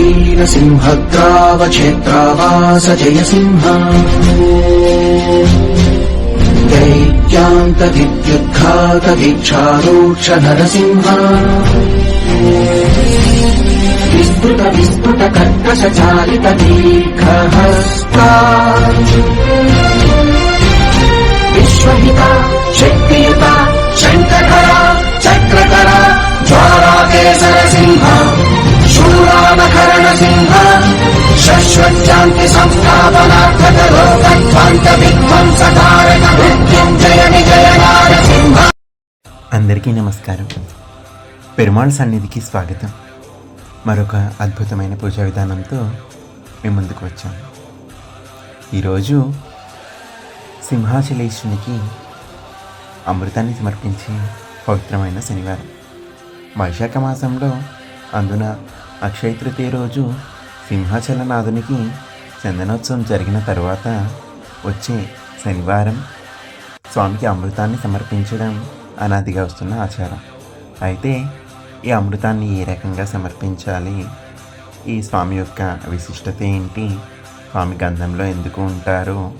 वीरसिंहग्रावक्षेत्रावास जय सिंह दैत्यान्तविद्युद्घातवीक्षारोक्ष नरसिंह विस्तृत विस्तृत कर्कश चालित दीर्घहस्ता विश्वहिता అందరికీ నమస్కారం. పెరుమాళ్ సన్నిధికి స్వాగతం. మరొక అద్భుతమైన పూజా విధానంతో మేము ముందుకు వచ్చాము ఈరోజు సింహాచలేశ్వరునికి అమృతాన్ని సమర్పించే పవిత్రమైన శనివారం. వైశాఖ మాసంలో అందున అక్షయ తృతీయ రోజు సింహాచలనాథునికి చందనోత్సవం జరిగిన తర్వాత వచ్చే శనివారం స్వామికి అమృతాన్ని సమర్పించడం అనాదిగా వస్తున్న ఆచారం. అయితే ఈ అమృతాన్ని ఏ రకంగా సమర్పించాలి? ఈ స్వామి యొక్క విశిష్టత ఏంటి? స్వామి గంధంలో ఎందుకు ఉంటారు?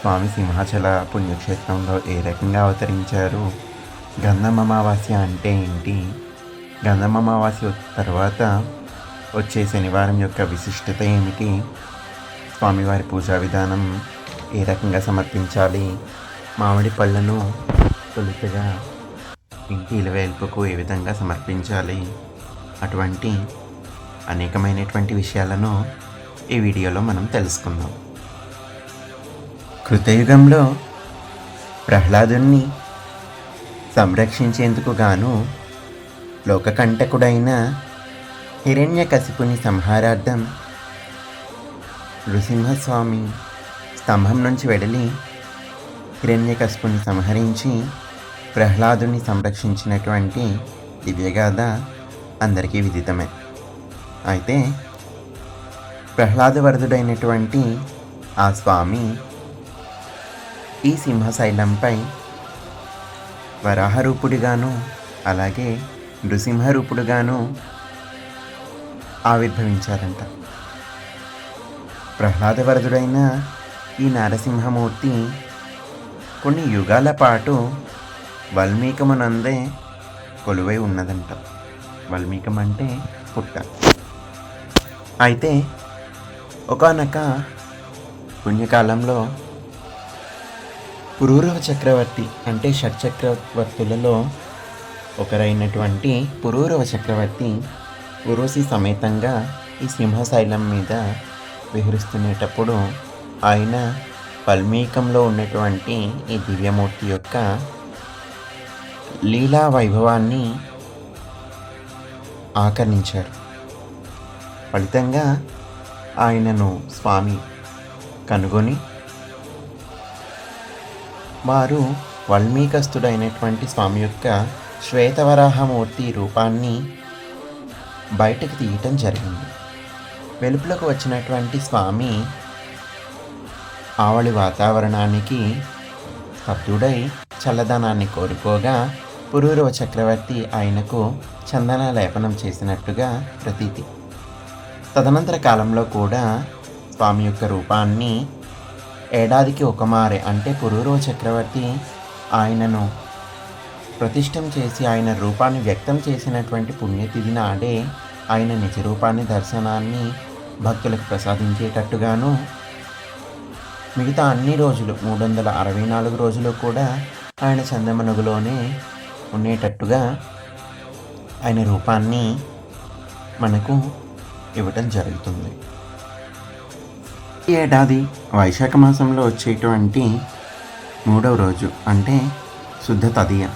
స్వామి సింహాచల పుణ్యక్షేత్రంలో ఏ రకంగా అవతరించారు? గంధం అమావాస్య అంటే ఏంటి? గంధం అమావాస్య తర్వాత వచ్చే శనివారం యొక్క విశిష్టత ఏమిటి? స్వామివారి పూజా విధానం ఏ రకంగా సమర్పించాలి? మామిడి పళ్ళను తొలుతగా ఇంటి ఇలవేల్పుకు ఏ విధంగా సమర్పించాలి? అటువంటి అనేకమైనటువంటి విషయాలను ఈ వీడియోలో మనం తెలుసుకుందాం. కృతయుగంలో ప్రహ్లాదుని సంరక్షించేందుకు గాను లోకకంటకుడైన హిరణ్యకశిపుని సంహారార్థం నృసింహస్వామి స్తంభం నుంచి వెడలి హిరణ్యకశిపుని సంహరించి ప్రహ్లాదుని సంరక్షించినటువంటి దివ్యగాథ అందరికీ విదితమే. అయితే ప్రహ్లాదవరదుడైనటువంటి ఆ స్వామి ఈ సింహశైలంపై వరాహరూపుడిగాను అలాగే నృసింహరూపుడుగాను ఆవిర్భవించారంట. ప్రహ్లాదవరదుడైన ఈ నారసింహమూర్తి కొన్ని యుగాల పాటు వాల్మీకమునందే కొలువై ఉన్నదంట. వల్మీకం అంటే పుట్ట. అయితే ఒకనొక పుణ్యకాలంలో పురూరవ చక్రవర్తి అంటే షట్చక్రవర్తులలో ఒకరైనటువంటి పురూరవ చక్రవర్తి ఉరుసి సమేతంగా ఈ సింహశైలం మీద విహరిస్తునేటప్పుడు ఆయన వల్మీకంలో ఉన్నటువంటి ఈ దివ్యమూర్తి యొక్క లీలా వైభవాన్ని ఆకర్ణించారు. ఫలితంగా ఆయనను స్వామి కనుగొని వారు వల్మీకస్తుడైనటువంటి స్వామి యొక్క శ్వేతవరాహమూర్తి రూపాన్ని బయటకు తీయటం జరిగింది. వెలుపులకు వచ్చినటువంటి స్వామి ఆవళి వాతావరణానికి స్తబ్దుడై చల్లదనాన్ని కోరుకోగా పురూరవ చక్రవర్తి ఆయనకు చందన లేపనం చేసినట్టుగా ప్రతీతి. తదనంతర కాలంలో కూడా స్వామి యొక్క రూపాన్ని ఏడాదికి ఒకమారే అంటే పురూరవ చక్రవర్తి ఆయనను ప్రతిష్టం చేసి ఆయన రూపాన్ని వ్యక్తం చేసినటువంటి పుణ్యతిథి నాడే ఆయన నిజ రూపాన్ని దర్శనాన్ని భక్తులకు ప్రసాదించేటట్టుగాను మిగతా అన్ని రోజులు మూడు వందల అరవై నాలుగు రోజులు కూడా ఆయన చందమనుగులోనే ఉండేటట్టుగా ఆయన రూపాన్ని మనకు ఇవ్వటం జరుగుతుంది. ఈ ఏడాది వైశాఖ మాసంలో వచ్చేటువంటి మూడవ రోజు అంటే శుద్ధ తదియ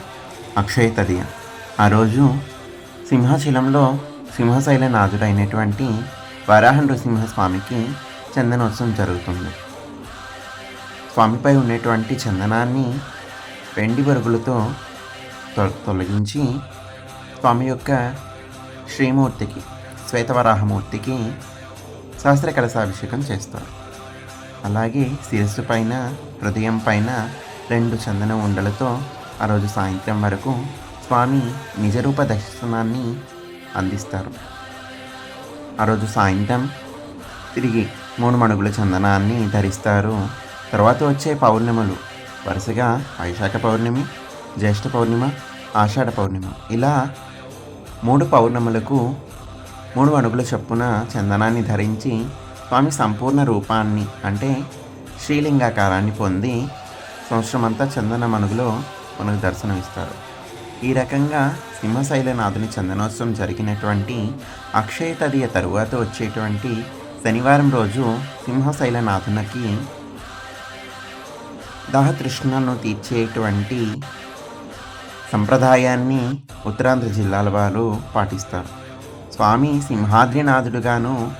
అక్షయ తదియ. ఆ రోజు సింహాచలంలో సింహశైల నాథుడైనటువంటి వరాహ నృసింహస్వామికి చందనోత్సవం జరుగుతుంది. స్వామిపై ఉన్నటువంటి చందనాన్ని వెండి బరుగులతో తొలగించి స్వామి యొక్క శ్రీమూర్తికి శ్వేతవరాహమూర్తికి శాస్త్ర కలశాభిషేకం చేస్తారు. అలాగే శిరస్సు పైన హృదయం పైన రెండు చందన ఉండలతో ఆ రోజు సాయంత్రం వరకు స్వామి నిజరూప దర్శనాన్ని అందిస్తారు. ఆ రోజు సాయంత్రం తిరిగి మూడు మణుగుల చందనాన్ని ధరిస్తారు. తర్వాత వచ్చే పౌర్ణములు వరుసగా వైశాఖ పౌర్ణమి జ్యేష్ఠ పౌర్ణిమ ఆషాఢ పౌర్ణిమ. ఇలా మూడు పౌర్ణములకు మూడు అడుగుల చొప్పున చందనాన్ని ధరించి స్వామి సంపూర్ణ రూపాన్ని అంటే శ్రీలింగాకారాన్ని పొంది సంవత్సరమంతా చందన మనుగులో మనకు దర్శనమిస్తారు. ఈ రకంగా సింహశైలనాథుని చందనోత్సవం జరిగినటువంటి అక్షయ తదియ తరువాత వచ్చేటువంటి శనివారం రోజు సింహశైలనాథునికి దాహతృష్ణను తీర్చేటువంటి సంప్రదాయాన్ని ఉత్తరాంధ్ర జిల్లాల వారు పాటిస్తారు. స్వామి సింహాద్రినాథుడుగాను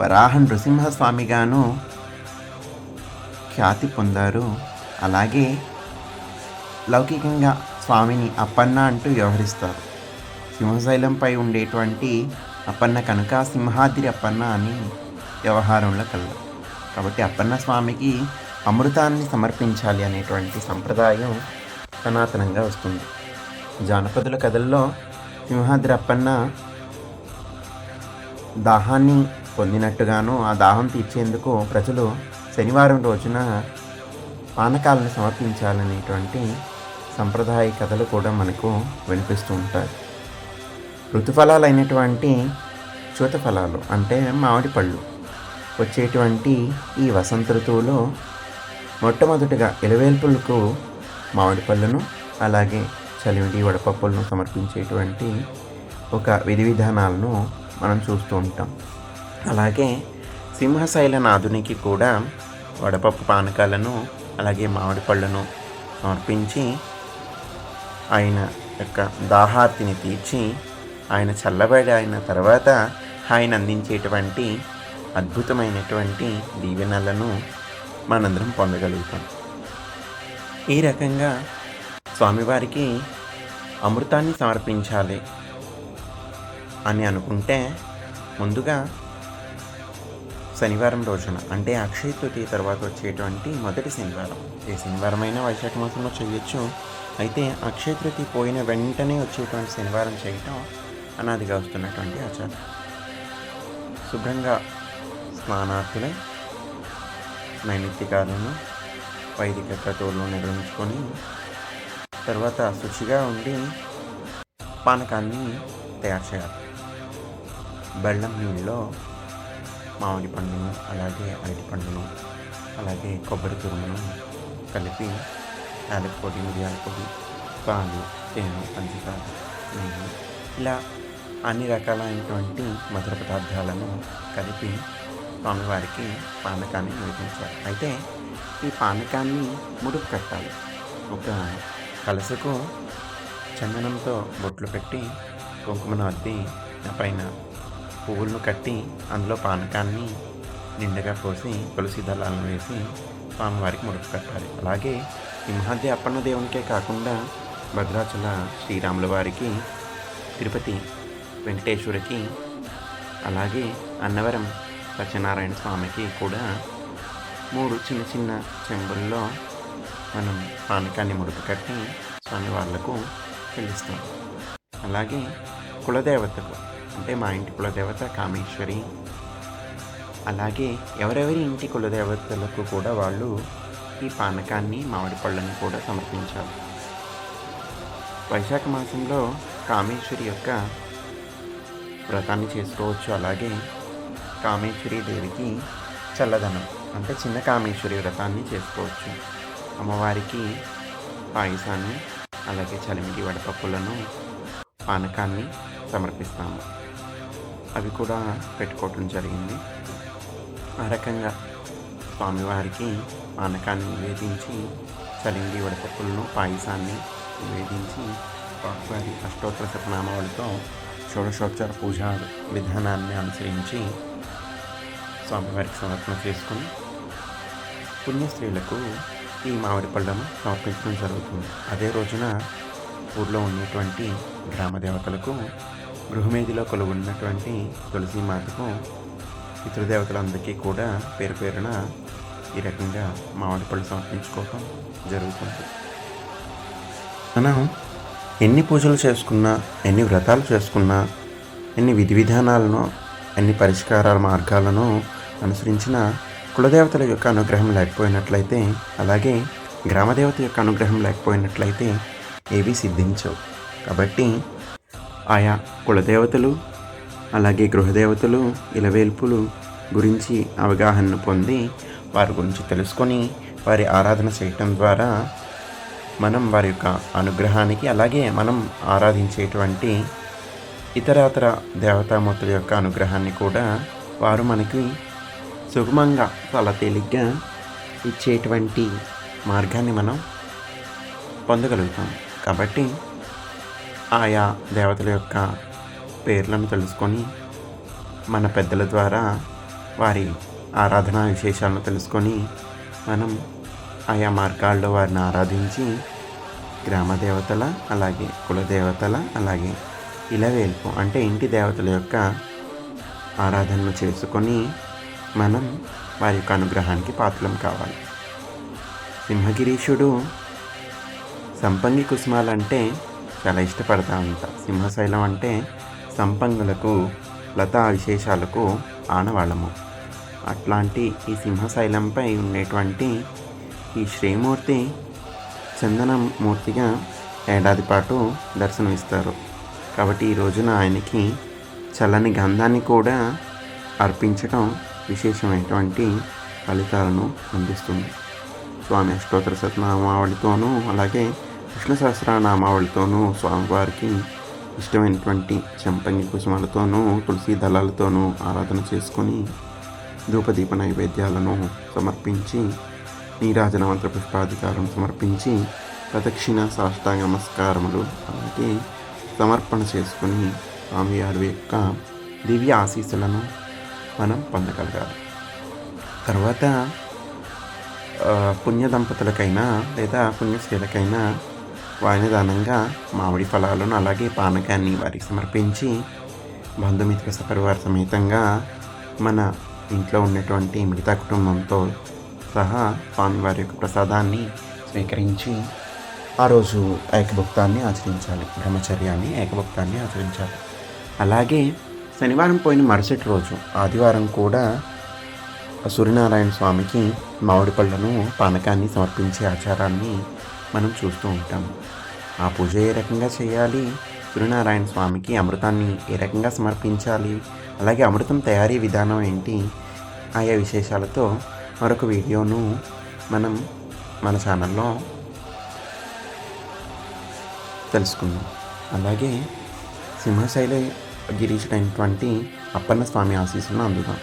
వరాహ నృసింహస్వామిగాను ఖ్యాతి పొందారు. అలాగే లౌకికంగా స్వామిని అప్పన్న అంటూ వ్యవహరిస్తారు. సింహశైలంపై ఉండేటువంటి అప్పన్న కనుక సింహాద్రి అప్పన్న అని వ్యవహారంలో కలదు. కాబట్టి అప్పన్న స్వామికి అమృతాన్ని సమర్పించాలి అనేటువంటి సంప్రదాయం సనాతనంగా వస్తుంది. జానపదుల కథల్లో సింహాద్రి అప్పన్న దాహాన్ని పొందినట్టుగాను ఆ దాహం తీర్చేందుకు ప్రజలు శనివారం రోజున పానకాలను సమర్పించాలనేటువంటి సంప్రదాయ కథలు కూడా మనకు వినిపిస్తూ ఉంటాయి. ఋతుఫలాలు చూత ఫలాలు అంటే మామిడి పళ్ళు వచ్చేటువంటి ఈ వసంత ఋతువులో మొట్టమొదటిగా ఇలవేల్పులకు మామిడి పళ్ళను అలాగే చలివిడి వడపప్పులను సమర్పించేటువంటి ఒక విధి విధానాలను మనం చూస్తూ ఉంటాం. అలాగే సింహశైల సింహశైలనాథునికి కూడా వడపప్పు పానకాలను అలాగే మామిడి పళ్ళను సమర్పించి ఆయన యొక్క దాహార్తిని తీర్చి ఆయన చల్లబడి అయిన తర్వాత ఆయన అందించేటువంటి అద్భుతమైనటువంటి దీవెనలను మనందరం పొందగలుగుతాం. ఈ రకంగా స్వామివారికి అమృతాన్ని సమర్పించాలి అని అనుకుంటే ముందుగా శనివారం రోజున అంటే అక్షయ తృతీయ తర్వాత వచ్చేటువంటి మొదటి శనివారం. ఏ శనివారం అయినా వైశాఖ మాసంలో చేయొచ్చు. అయితే అక్షయ తృతీయ పోయిన వెంటనే వచ్చేటువంటి శనివారం చేయటం అనాదిగా వస్తున్నటువంటి ఆచారం. శుభ్రంగా స్నానార్థులై నైమిత్తికాలను వైదిక క్రతువులను నిర్వహించుకొని తర్వాత శుచిగా ఉండి పానకాన్ని తయారు చేయాలి. బెల్లం నీళ్ళలో మామిడి పండును అలాగే అరటి పండును అలాగే కొబ్బరి తురుమును కలిపి యాలక పొడి మిరియాల పొడి పాలు తేనె పంచదార ఇలా అన్ని రకాలైనటువంటి మధుర పదార్థాలను కలిపి స్వామివారికి పానకాన్ని నిర్మించారు అయితే ఈ పానకాన్ని ముడుపు కట్టాలి. ఒక కలసకు చందనంతో బొట్లు పెట్టి కుంకుమను అద్ది పైన పువ్వులను కట్టి అందులో పానకాన్ని నిండుగా పోసి తులసి దళాలను వేసి స్వామివారికి ముడుపు కట్టాలి. అలాగే సింహాద్రి అప్పన్న దేవునికే కాకుండా భద్రాచల శ్రీరాముల వారికి తిరుపతి వెంకటేశ్వరికి అలాగే అన్నవరం సత్యనారాయణ స్వామికి కూడా మూడు చిన్న చిన్న చెంబుల్లో మనం పానకాన్ని ముడుపు కట్టి స్వామి వాళ్ళకు చెల్లిస్తాం. అలాగే కులదేవతకు అంటే మా ఇంటి కులదేవత కామేశ్వరి అలాగే ఎవరెవరి ఇంటి కులదేవతలకు కూడా వాళ్ళు ఈ పానకాన్ని మామిడి పళ్ళని కూడా సమర్పించాలి. వైశాఖ మాసంలో కామేశ్వరి యొక్క వ్రతాన్ని చేసుకోవచ్చు. అలాగే కామేశ్వరి దేవికి చల్లదనం. అంటే చిన్న కామేశ్వరి వ్రతాన్ని చేసుకోవచ్చు. అమ్మవారికి పాయసాన్ని అలాగే చలిమిడి వడపప్పులను పానకాన్ని సమర్పిస్తాము. అవి కూడా పెట్టుకోవటం జరిగింది. ఆ రకంగా స్వామివారికి పానకాన్ని నివేదించి చలిమిడి వడపప్పులను పాయసాన్ని నివేదించి స్వామివారి అష్టోత్తర శతనామాలతో షోడశోపచార పూజా విధానాన్ని అనుసరించి స్వామివారికి సమర్పణ చేసుకుని పుణ్యస్త్రీలకు ఈ మామిడి పళ్ళను సమర్పించడం జరుగుతుంది. అదే రోజున ఊర్లో ఉన్నటువంటి గ్రామ దేవతలకు గృహమేదిలో కొలువున్నటువంటి తులసీమాతకు పితృదేవతలందరికీ కూడా పేరు పేరున ఈ రకంగా మామిడి పళ్ళు సమర్పించుకోవటం జరుగుతుంది. మనం ఎన్ని పూజలు చేసుకున్నా ఎన్ని వ్రతాలు చేసుకున్నా ఎన్ని విధి విధానాలను ఎన్ని పరిష్కారాల మార్గాలను అనుసరించిన కులదేవతల యొక్క అనుగ్రహం లేకపోయినట్లయితే అలాగే గ్రామదేవత యొక్క అనుగ్రహం లేకపోయినట్లయితే ఏవి సిద్ధించవు. కాబట్టి ఆయా కులదేవతలు అలాగే గృహదేవతలు ఇలవేల్పులు గురించి అవగాహన పొంది వారి గురించి తెలుసుకొని వారి ఆరాధన చేయటం ద్వారా మనం వారి యొక్క అనుగ్రహానికి అలాగే మనం ఆరాధించేటువంటి ఇతరాతర దేవతామూర్తుల యొక్క అనుగ్రహాన్ని కూడా వారు మనకి సుగమంగా చాలా తేలిగ్గా ఇచ్చేటువంటి మార్గాన్ని మనం పొందగలుగుతాం. కాబట్టి ఆయా దేవతల యొక్క పేర్లను తెలుసుకొని మన పెద్దల ద్వారా వారి ఆరాధనా విశేషాలను తెలుసుకొని మనం ఆయా మార్గాల్లో వారిని ఆరాధించి గ్రామ దేవతల అలాగే కులదేవతల అలాగే ఇలవేల్పు అంటే ఇంటి దేవతల యొక్క ఆరాధనను చేసుకొని మనం వారి యొక్క అనుగ్రహానికి పాత్రం కావాలి. సింహగిరీషుడు సంపంగి కుసుమాలంటే చాలా ఇష్టపడతా ఉంటా. సింహశైలం అంటే సంపంగులకు లతా విశేషాలకు ఆనవాళ్ళము. అట్లాంటి ఈ సింహశైలంపై ఉండేటువంటి ఈ శ్రీమూర్తి చందనమూర్తిగా ఏడాది పాటు దర్శనమిస్తారు. కాబట్టి ఈ రోజున ఆయనకి చల్లని గంధాన్ని కూడా అర్పించడం విశేషమైనటువంటి ఫలితాలను అందిస్తుంది. స్వామి అష్టోత్తర శతనామావళితోనూ అలాగే కృష్ణ సహస్రనామావళితోనూ స్వామివారికి ఇష్టమైనటువంటి చెంపంగి కుసుమాలతోనూ తులసి దళాలతోనూ ఆరాధన చేసుకొని ధూపదీప నైవేద్యాలను సమర్పించి నీరాజన మంత్ర పుష్పాధికారం సమర్పించి ప్రదక్షిణ సాష్టాంగ నమస్కారములు అలాగే సమర్పణ చేసుకుని స్వామివారి యొక్క దివ్య ఆశీస్సులను మనం పొందగలగాలి. తర్వాత పుణ్య దంపతులకైనా లేదా పుణ్యశ్రీలకైనా వాయినదానంగా మామిడి ఫలాలను అలాగే పానకాన్ని వారికి సమర్పించి బంధుమిత్ర సపరివార సమేతంగా మన ఇంట్లో ఉన్నటువంటి మిగతా కుటుంబంతో సహా స్వామివారి యొక్క ప్రసాదాన్ని స్వీకరించి ఆ రోజు ఏకభుక్తాన్ని ఆచరించాలి. బ్రహ్మచర్యాన్ని ఏకభుక్తాన్ని ఆచరించాలి. అలాగే శనివారం పోయిన మరుసటి రోజు ఆదివారం కూడా సూర్యనారాయణ స్వామికి మామిడి పళ్ళను పానకాన్ని సమర్పించే ఆచారాన్ని మనం చూస్తూ ఉంటాం. ఆ పూజ ఏ రకంగా చేయాలి? సూర్యనారాయణ స్వామికి అమృతాన్ని ఏ రకంగా సమర్పించాలి? అలాగే అమృతం తయారీ విధానం ఏంటి? ఆయా విశేషాలతో మరొక వీడియోను మనం మన ఛానల్లో తెలుసుకుందాం. అలాగే సింహశైలి గిరీశుడైనటువంటి అప్పన్న స్వామి ఆశీస్సులను అందుదాం